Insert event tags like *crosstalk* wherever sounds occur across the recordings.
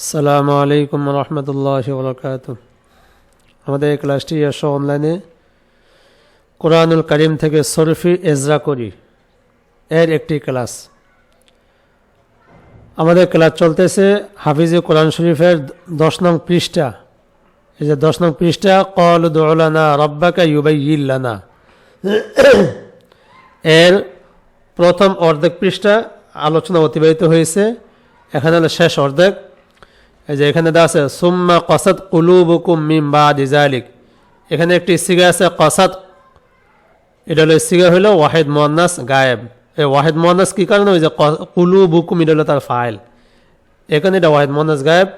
আসসালামু আলাইকুম রহমতুল্লাহ বরকাত আমাদের ক্লাসটি এসো অনলাইনে কোরআনুল করিম থেকে সরফি এজরা করি। এর একটি ক্লাস। আমাদের ক্লাস চলতেছে হাফিজে কোরআন শরীফের দশ নং পৃষ্ঠা। এই যে দশ নং পৃষ্ঠা কল দোলানা রব্বাকা ইউবাইল্লানা এর প্রথম অর্ধেক পৃষ্ঠা আলোচনা অতিবাহিত হয়েছে। এখানে হলো শেষ অর্ধেক। এই যে এখানে দেওয়া আছে, সুম্মা কসাদ কুলুবুকুম মিম বা দিজালিক এখানে একটি সিগা আছে কসাদ এটা হলো সিগা হলো ওয়াহেদ মোহান্নাস গায়েব। এই ওয়াহেদ মোহান্নাস কী কারণে? ওই যে কুলুবুকুম, এটা হলো তার ফাইল। এখানে এটা ওয়াহেদ মোহান্নাস গায়েব।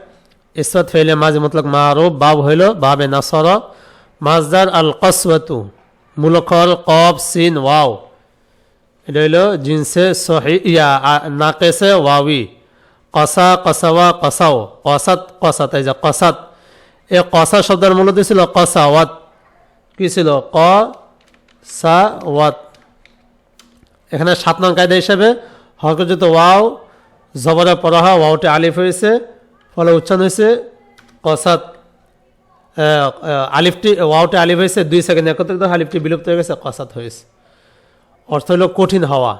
ইসরাত ফেলে মাঝে মতলক মারুব বাব হইল বাবে নাসর। মাজদার আল কসওয়াতু মুলকল কব সিন, ওয়াও। এটা হইল জিনসে সহি, ইয়া নাকেসে ওয়াবি কসা, কসাওয়া, কসাও। কসাত কসাত, এই যে কসাত। এই কসা শব্দের মূলত ছিল? কসাওয়াত। কি ছিল? ক সা ওয়াত এখানে সাত নং কায়দা হিসাবে হরকজিত ওয়াও, জবরে পড়া ওয়াওটি আলিফ হয়েছে, ফলে উচ্চারণ হয়েছে কসাত। আলিফটি ওয়াওটি আলিফ হয়েছে, দুই সেকেন্ড একত্রিত আলিফটি বিলুপ্ত হয়ে গেছে, কসাত হয়েছে। অর্থ হলো কঠিন হওয়া।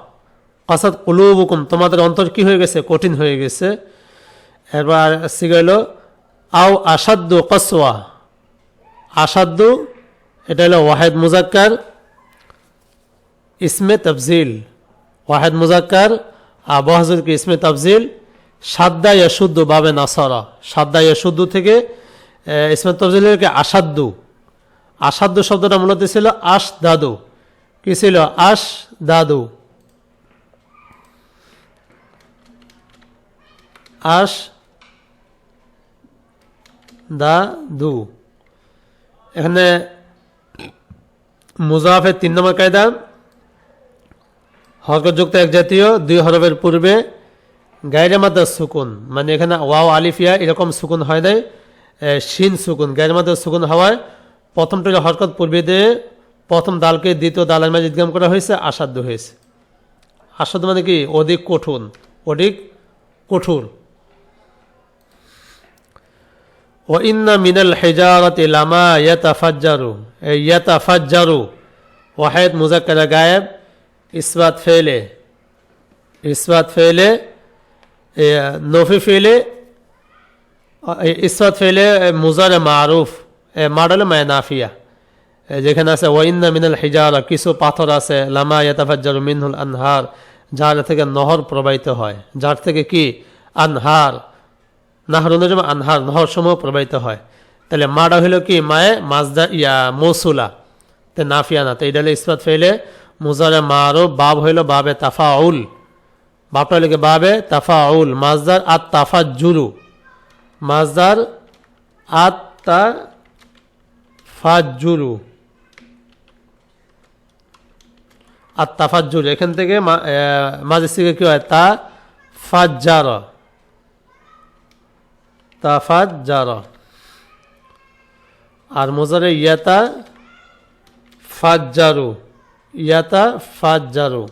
কাসাদ কুলুবুকুম, তোমাদের অন্তর কি হয়ে গেছে? কঠিন হয়ে গেছে। এবার সিগাইল আও আসাদ্দু কসওয়া। আসাদ্দু এটা হলো ওয়াহেদ মুজাক্কার, ইসমে তফজিল। ওয়াহেদ মুজাক্কার আর বহাজুর কি ইসমে তফজিল। সাদ্দা ইয়াসুদ্দু বাবে নাসরা। সাদ্দা ইয়াসুদ্দু থেকে ইসমে তফজিলের কি আসাদ্দু আসাদ্দু শব্দটা মূলত ছিল আশ দাদু কি ছিল? আশ দাদু আশ দা, দু। এখানে মুজাফের তিন নম্বর কায়দা, হরকতযুক্ত এক জাতীয়, দুই হরফের পূর্বে, গায়ের মাদার সুকুন মানে এখানে ওয়াও আলিফিয়া এরকম সুকুন হয় নাই শিন সুকুন, গায়ের মাদার সুকুন হওয়ায় প্রথমটা হরকত পূর্বে দিয়ে প্রথম দালকে দ্বিতীয় দালের মাঝে ইদগাম করা হয়েছে আসাধ্য হয়েছে। আসাধ্য মানে কি? অধিক কঠোর অধিক কঠোর। ও ইন্না মিনাল হেজারতে লামা ইয়তা ফাজ্জারু ইয়তা ফাজ্জারু ওয়াহেদ মুজাক্কারা গায়েব, ইসবাত ফেলে ইসবাত ফেলে নফি ফেলে ইসবাত ফেলে মুজার মারুফ মাডাল মায় নাফিয়া যেখানে আছে, ওয়াইন্না মিনাল হিজারা, কিছু পাথর আছে, লামা ইয়াতাফাজ্জার মিনহুল আনহার, যার থেকে নহর প্রবাহিত হয়। যার থেকে কি? আনহার। নাহর অনুযায়ী আনহার নহর সমূহ প্রবাহিত হয়। তাহলে মাডা হইল কি? মায়ে মাজদা ইয়া মৌসুলা। তে নাফিয়া না তো এটা হলো ইসবাত ফেলে মুজারে মারো বাব হইল বাবে তাফাউল। বাপটা হইল কি? বাবে তাফাউল। মাজদার আত তাফা জুরু মাজদার আত তা ফাজুরু আর তাফাজ্জুর। এখান থেকে মা- এ, মাঝের থেকে কি হয়? তা ফাজ্জার। তাফাজ্জার আর মোজারে ইয়াতা ফাজ্জারু। ইয়াতা ফাজ্জারু।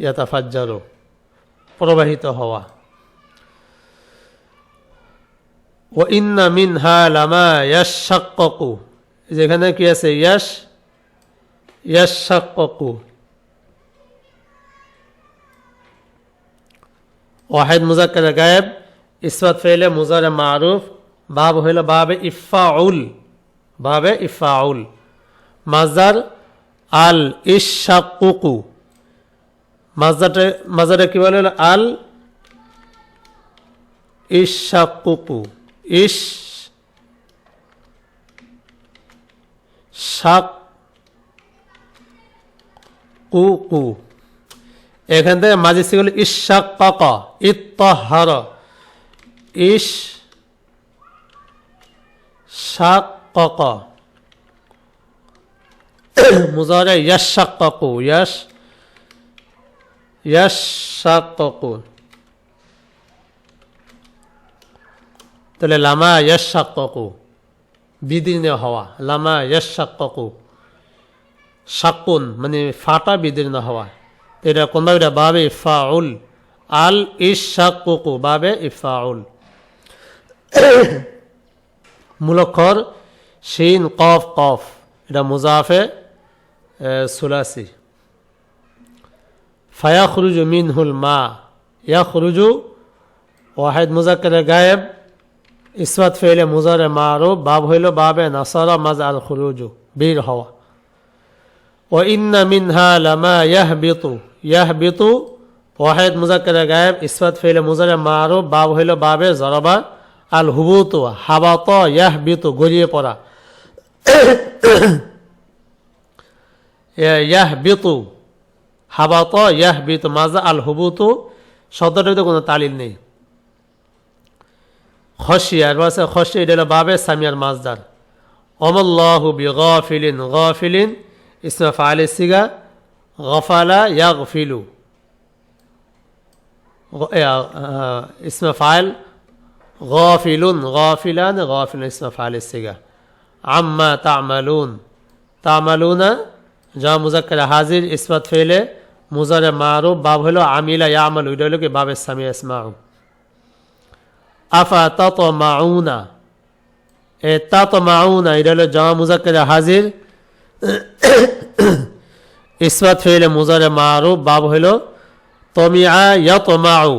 ইয়াতা ফাজ্জারু। প্রবাহিত হওয়া। ও ইন্না মিনহা লামা ইয়াশাক্কু যেখানে কি আছে? ইয়াশ ইয়াশাক্কু ওয়াহেদ মুজাক্কার গায়েব। ইসবাত ফেলে মুজারে মারুফ, বাব হইল বাবে ইফাউল বাবে ইফাউল মাজার আল ইশাকুকু মাজারে মাজারে কি বলে আল ইশাকুকু ইশ শাক কুকু এখান থেকে মাঝে ছিল ইশাক কাকা ইত্তহার। ইস শাক মুজারে ইয়াশাক কাকু ইয়াশ ইয়াশাক কাকু তাহলে লামা ইয়াশাক কাকু বিদীর্ণ হওয়া, লামা ইয়াশাক কাকু শাকুন মানে ফাটা বিদীর্ণ হওয়া। এটা কোনভাবে? এটা বাবে ফাউল। আল ইস ইশাকুকু বাবে ইফাউল *coughs* মূলক্ষর শিন, কফ কফ। এটা মুজাফে সুলাসি। ফায়া খুরুজু মিনহুল মা। ইয়া খুরুজু ওয়াহেদ মুজাক্কের গায়েব। ইসবাত ফেলে মুজারে মারো বাব হইল বাবে নাসারা মাজ আল খুরুজু, বীর হওয়া। ও ইন্না মিনহা লামা ইয়াহবিতু। ইয়াহবিতু, ওয়াহেদ মুজাক্কের গায়েব। ইসবাত ফেলে মুজারে মারো বাব হইল বাবে জরবা। আল হুবুত, হাবাত, ইয়াহবিত, গড়িয়ে পড়া। ইয়াহবিতু, হাবাত, ইয়াহবিত, মাজা আল হুবুতু শব্দটিতে কোনো তালিল নেই। খসিয়া এর আছে খসিয়া এটা হলো বাবে সামিয়ার মাজদার। অমল্লাহু বি গফিলিন গফিলিন ইসমা ফালে সিগা, গফালা ইয়াগফিলু। ইসমা ফাইল غافل غافلان غافل اسم فاعل السجا عما تعملون تعملون যা মুজাক্কার হাজির ইসবাত ফেলে মুজারে মারুফ বাব হলো আমিলা ইয়ামাল ওইটা হলো কি বাবের সামি ইসমাউ আফা তত মাউনা এ তত মাউনা এটা হলো জমা মুজাক্কার হাজির *coughs* ইসবাত ফেলে মুজারে মারুফ বাব হলো তমিয়া ইয়াতমাউ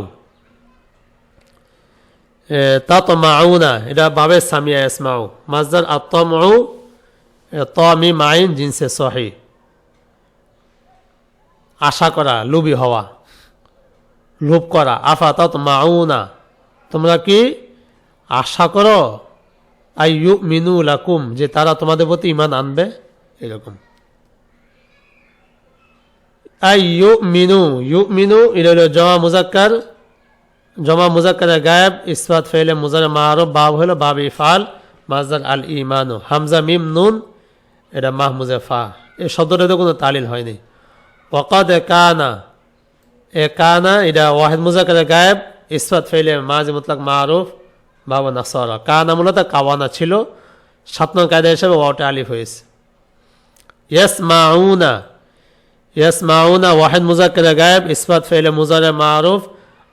তাতমাউনা, এটা বাবে সামিয়া ইসমাউ মাজদার আত্তমউ তমি, মাইন, জিনসে সহি। আশা করা, লোভী হওয়া। লোভ করা, আফা তাতমাউনা। তোমরা কি আশা করো, আই ইউ মিনু লাকুম, যে তারা তোমাদের প্রতি ইমান আনবে? এরকম। আই ইউ মিনু ইউ মিনু এটা হলো জমা মুজাক্কার জমা মুজাক্কারের গায়েব ইসবাত ফেলে মুজারে মারব বাব হলো বাব ইফাল মাজদার আল ইমানু হামজা মিম নুন, এটা মাহমুজে ফা। এই শব্দটাতে কোনো তালিল হয়নি। ওকাদ এ কানা এ কানা, এটা ওয়াহেদ মুজাক্কারের গায়েব ইসবাত ফেলে মাঝে মুতলাক মারুফ, বাবা নাসরা। কানা মূলত কাওয়ানা ছিল। সাত নং কায়দা হিসাবে ওয়াটা আলিফ হয়েছে। ইয়াস মাউনা ইয়াস মাউনা ওয়াহেদ মুজাক্কারের গায়েব ইসবাত ফেলে মুজারে মারুফ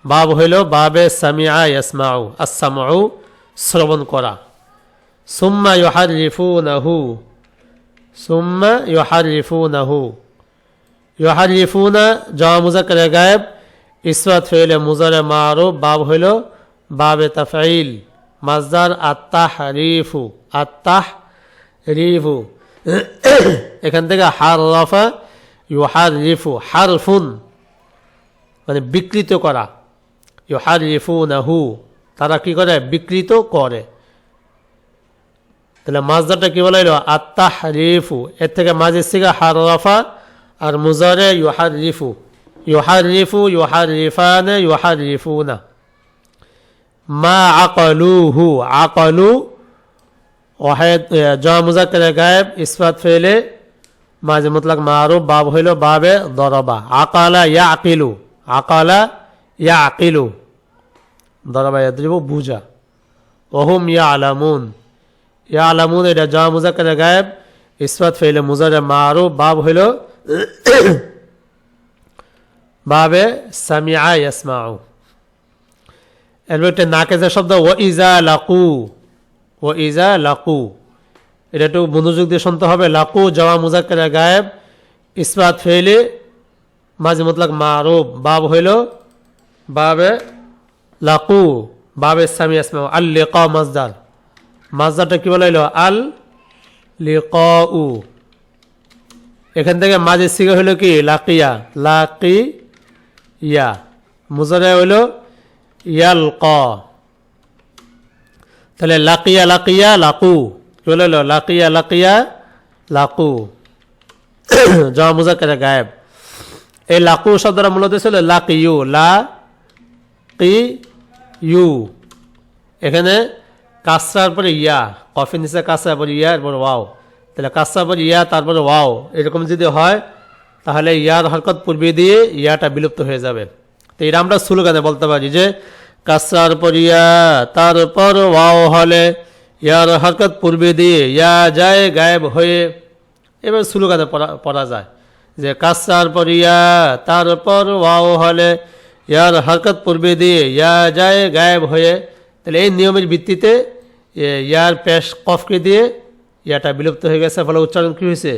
বাব হইল বাবে সামিয়া ইয়াসমাউ আসামাউ শ্রবণ করা। সুম্মা ইহার রিফু নাহু সুম্মা ইহার রিফু নাহু ইহার রিফুনা জমা মুজাক্কার গায়েব ইসরাত ফেলে মুজারে মারুফ, বাব হইল বাবে তাফাইল মাজদার আত্তাহ রিফু আত্তাহ রিফু এখান থেকে হার রফা ইহার রিফু হারফুন মানে বিকৃত করা। ইউহারিফুনাহু। তারা কি করে? বিকৃত করে। তাহলে মাজদারটা কি বলা হলো? আত্মাহ রিফু এর থেকে মাঝে সিগা হার রফা আর মুজারে ইউহার রিফু ইউহার রিফু ইউহার রিফানে ইউহার রিফুনা মা আকলুহু। আকলু, ওয়াহেদ জমা মুজাক্কারে গায়েব, ইসফাত ফেলে, মাঝে মুতলাক মারুফ, বাব হইল বাবে দরবা। আকালা ইয়া আকিলু আকালা ইয়া আকিলু দরবা ইয়াদ্রিবু বুঝা। ওহুম ইয়া আলামুন ইয়া আলামুন, এটা জমা মুজাক্কারে গায়েব ইসফাত ফেলে মুজারে মারুফ, বাব হইল *coughs* বাবে সামিআ ইয়াসমাউ। এরপর একটা যে শব্দ ও ইজা লাকু ও ইজা লাকু। এটা একটু মনোযোগ দিয়ে শুনতে হবে, লাকু জওয়া মুজাক্কারে গায়েব, ইসবাত ফেলে মাঝে মতলাক মারুব বাব হইল বাবে লাকু, বাবে সামি আসমা আল লিক মাজদার মাজদারটা কি বলা হইল? আল লিক উ এখান থেকে মাঝে সিগে হইল কি? লাকিয়া। লাকি ইয়া মুজারে হইল ইয়াল ক তাহলে লাকিয়া লাকিয়া, লাকু। কি বলে হলো লাকিয়া লাকিয়া, লাকু। *coughs* জমা মুজাক্কারে গায়েব? এই লাকু শব্দটা মূলত ছিল লাকি ইউ লা কি ইউ। এখানে কাসরার পরে ইয়া কফি নিচে কাসরার পরে ইয়া, এরপর ওয়াও। তাহলে কাসরার পরে ইয়া, তারপরে ওয়াও। এরকম যদি হয়, তাহলে ইয়ার হরকত পূর্বে দিয়ে ইয়াটা বিলুপ্ত হয়ে যাবে। তো এটা আমরা স্লোগানে বলতে পারি যে, কাসরার পর ইয়া, তারপর ওয়াও হলে ইয়ার হরকত পূর্বে দিয়ে ইয়া যায় গায়েব হয়ে। এবার স্লোগানে পড়া পড়া যায় যে কাসার পর ইয়া, তারপর ওয়াও হলে ইয়ার হরকত পূর্বে দিয়ে, ইয়া যায়, গায়েব হয়ে, তাহলে এই নিয়মের ভিত্তিতে ইয়ার পেশ কফকে দিয়ে, ইয়াটা বিলুপ্ত হয়ে গেছে, ফলে উচ্চারণ কী হয়েছে?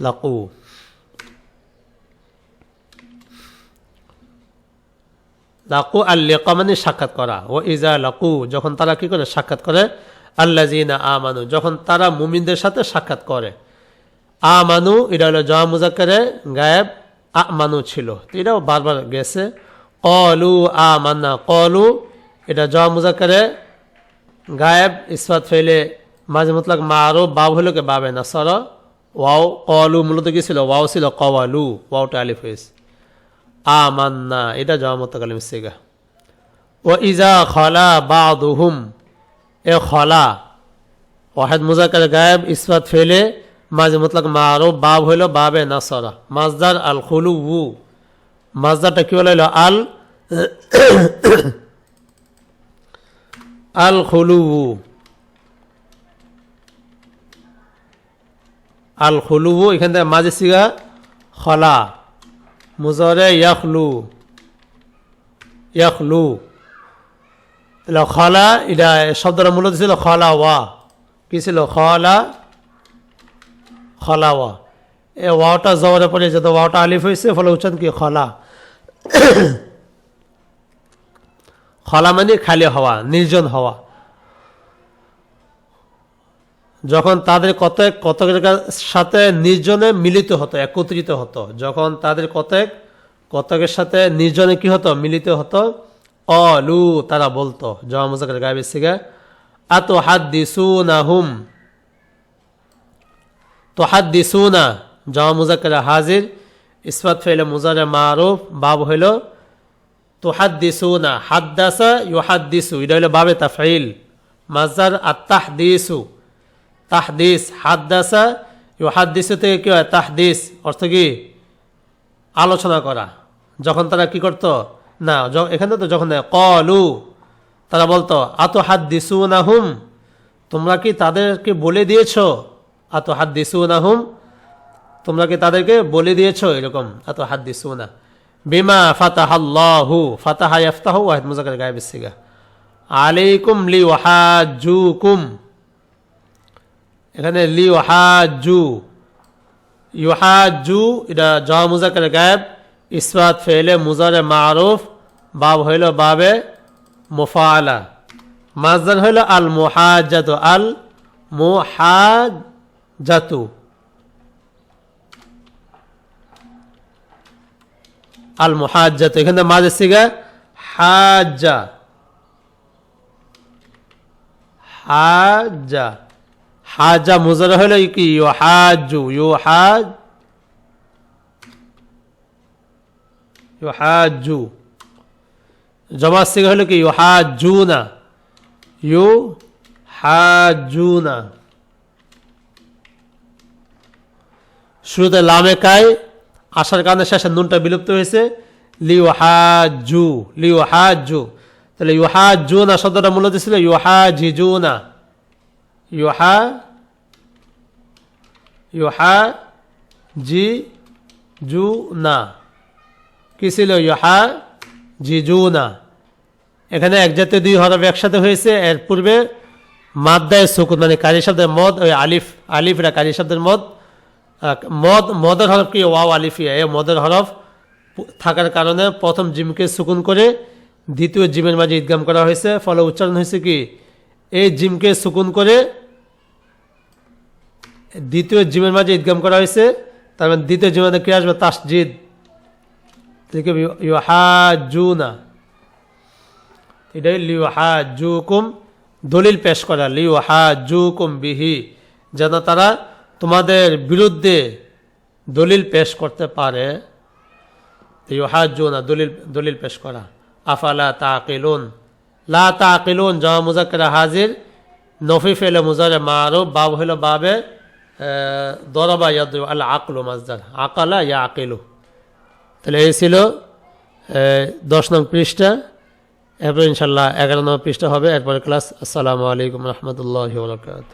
লাকু। লাকু আল লেকা মানে সাক্ষাৎ করা। ও ইজা লাকু, যখন তারা কি করে? সাক্ষাৎ করে। আল্লাহ জিনা আমানু, যখন তারা মুমিনদের সাথে সাক্ষাৎ করে। আমানু, এটা হলো জয়া মুজাক্কারে, গায়েব আমানু ছিল। তো এটাও বারবার গেছে। কলু আমান্না, কলু, এটা জয়া মুজাক্কারে গায়েব ইসফাত ফেলে মাঝে মতলাক মারো বাব হলো কে বাবে না সর ওয়াও, কলু মূলত কি ছিল? ওয়াও ছিল কওয়ালু, ওয়াওটা আলিফ হয়েছে আমান্না, এটা জয়া মুতাকালিম সিগা। ও ইজা খলা বা দুহুম এ খলা, ওয়াহেদ মুজাকার গায়েব ইসফাত ফেলে মাঝে মতলাক মারো বাব হইল বাবে নাসরা। মাজদার আল খুলু উ মাজদারটা কি হলো আল আল খুলু উ আল খুলু এখান থেকে মাঝে সিগা খলা। মুজরে ইয়াখলু। ইয়াখলু। খলা, এটা শব্দটা মূলত ছিল খলা ওয়া কি ছিল? খলা খলা ওয়া এ ওয়াওটা জবরে পড়ে যেত ওয়াওটা আলিফ হয়েছে ফলে উচ্চারণ কি? খলা। *coughs* খলা মানে খালি হওয়া, নির্জন হওয়া। যখন তাদের কতক কতকের সাথে নির্জনে মিলিত হতো, একত্রিত হতো, যখন তাদের কতক কতকের সাথে নির্জনে কি হতো? মিলিত হতো। অলু তারা বলতো জমা মুজাকের গায়েবের সিগা আত হাত দিসুনা হুম তো হাত দিসুনা জমা মুজাকের হাজির, ইসফাত ফেলে মুজারে মারুফ, বাব হইল তো হাত দিসুনা হাদ্দাসা ইউ হাত দিসু এটা হইল বাবে তাফাইল মাজার আত্মাহ দিসু তাহদিস, হাদ্দাসা ইউ দিসু থেকে কি হয়? তাহদিস, অর্থ কি? আলোচনা করা। যখন তারা কি করত? না এখানে তো যখন কলু, তারা বলতো আত হাত দিসু না হুম তোমরা কি তাদেরকে বলে দিয়েছ আত হাত দিসু না হুম তোমরা কি তাদেরকে বলে দিয়েছ এরকম? এত হাত দিসু না বিমা ফাতাহাল্লাহু ফাতাহা ইয়াফতাহু ওয়াহিদ মুজাকার গায়ে বিসিগা আলাইকুম লি ওয়াহাজুকুম এখানে লি ওয়াহাজু ইউহাজু এটা জয়া মুজাকার গায়েব ইসবাত ফেলে মুজারে মারুফ, বাব হইল বাবে মুফালা মাজদার হইল আল মুহাজাতু আল মুহাজাতু আল মুহাজ্জাত এখানে মাঝে সিগা হাজা হাজা হাজা মুজার হলো কি? ইউ হাজু ইউ হাজ ইউ হাজু জমা সিগা হলো কি? ইউ হাজুনা ইউ হাজুনা শুরুতে লামে কায় আসার কারণে শেষে নুনটা বিলুপ্ত হয়েছে। লিওহাজু লিওহাজু তাহলে ইউহাজু না শব্দটা মূলত ছিল ইউহা ঝিজু না ইউহা ইউহা জি জু না কি ছিল? ইউহা জিজু না এখানে এক জাতীয় দুই হরফ একসাথে হয়েছে। এর পূর্বে মাদ্দায় সুকুন মানে কারি শব্দের মদ, ওই আলিফ আলিফ এটা কারি শব্দের মদ। মদ, মদের হরফ কি? ওয়াও আলিফিয়া এ মদের হরফ থাকার কারণে প্রথম জিমকে সুকুন করে দ্বিতীয় জিমের মাঝে ঈদগাম করা হয়েছে। ফলে উচ্চারণ হয়েছে কি? এই জিমকে সুকুন করে দ্বিতীয় জিমের মাঝে ঈদগাম করা হয়েছে। তার মানে দ্বিতীয় জিমের মধ্যে কি আসবে? তাসজিদ। থেকে ইউহাজুনা। এটাই লিউহাজুকুম, দলিল পেশ করা। লিউহাজুকুম বিহি। যেন তারা তোমাদের বিরুদ্ধে দলিল পেশ করতে পারে। ইউহাজুনা দলিল দলিল পেশ করা। আফালা তাকিলুন? লা তা তাকিলুন, জমা মুজাক্কিরা হাজির। নফি ফেলে মুজারে মারুফ, বাব হইল বাবে দরবা ইয়াদ আল আকলু মাজদার আকালা ইয়া আকিলু তাহলে এই ছিল দশ নং পৃষ্ঠা। এরপর ইনশাল্লাহ এগারো নম্বর পৃষ্ঠা হবে। এরপর ক্লাস, আসসালামু আলাইকুম রহমতুল্লাহ বরকাত